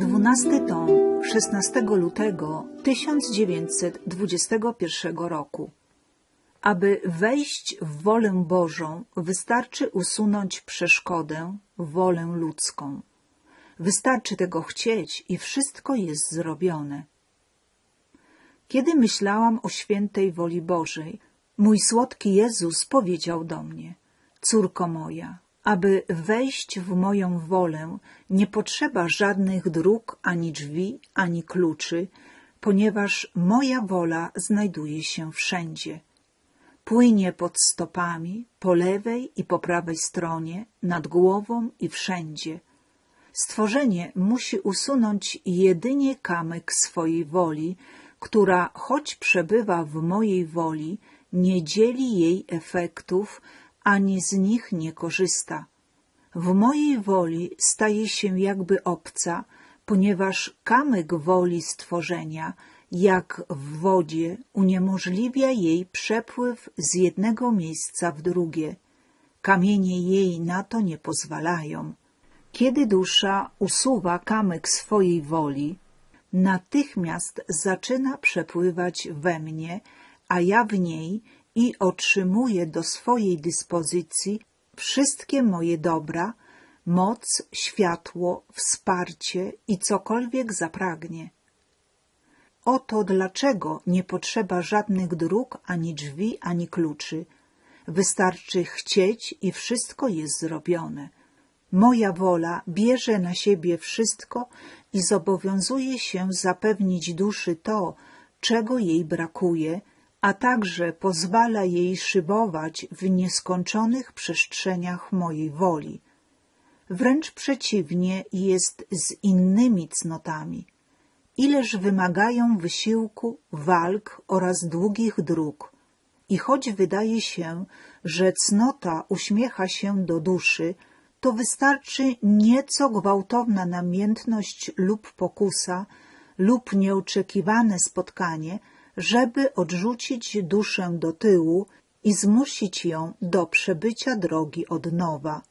Dwunasty tom 16 lutego 1921 roku. Aby wejść w wolę Bożą, wystarczy usunąć przeszkodę, wolę ludzką. Wystarczy tego chcieć i wszystko jest zrobione. Kiedy myślałam o świętej woli Bożej, mój słodki Jezus powiedział do mnie: Córko moja, aby wejść w moją wolę, nie potrzeba żadnych dróg, ani drzwi, ani kluczy, ponieważ moja wola znajduje się wszędzie. Płynie pod stopami, po lewej i po prawej stronie, nad głową i wszędzie. Stworzenie musi usunąć jedynie kamyk swojej woli, która, choć przebywa w mojej woli, nie dzieli jej efektów, ani z nich nie korzysta. W mojej woli staje się jakby obca, ponieważ kamyk woli stworzenia, jak w wodzie, uniemożliwia jej przepływ z jednego miejsca w drugie. Kamienie jej na to nie pozwalają. Kiedy dusza usuwa kamyk swojej woli, natychmiast zaczyna przepływać we mnie, a ja w niej i otrzymuję do swojej dyspozycji wszystkie moje dobra, moc, światło, wsparcie i cokolwiek zapragnie. Oto dlaczego nie potrzeba żadnych dróg, ani drzwi, ani kluczy. Wystarczy chcieć i wszystko jest zrobione. Moja wola bierze na siebie wszystko i zobowiązuje się zapewnić duszy to, czego jej brakuje, a także pozwala jej szybować w nieskończonych przestrzeniach mojej woli. Wręcz przeciwnie jest z innymi cnotami. Ileż wymagają wysiłku, walk oraz długich dróg. I choć wydaje się, że cnota uśmiecha się do duszy, to wystarczy nieco gwałtowna namiętność lub pokusa, lub nieoczekiwane spotkanie, żeby odrzucić duszę do tyłu i zmusić ją do przebycia drogi od nowa.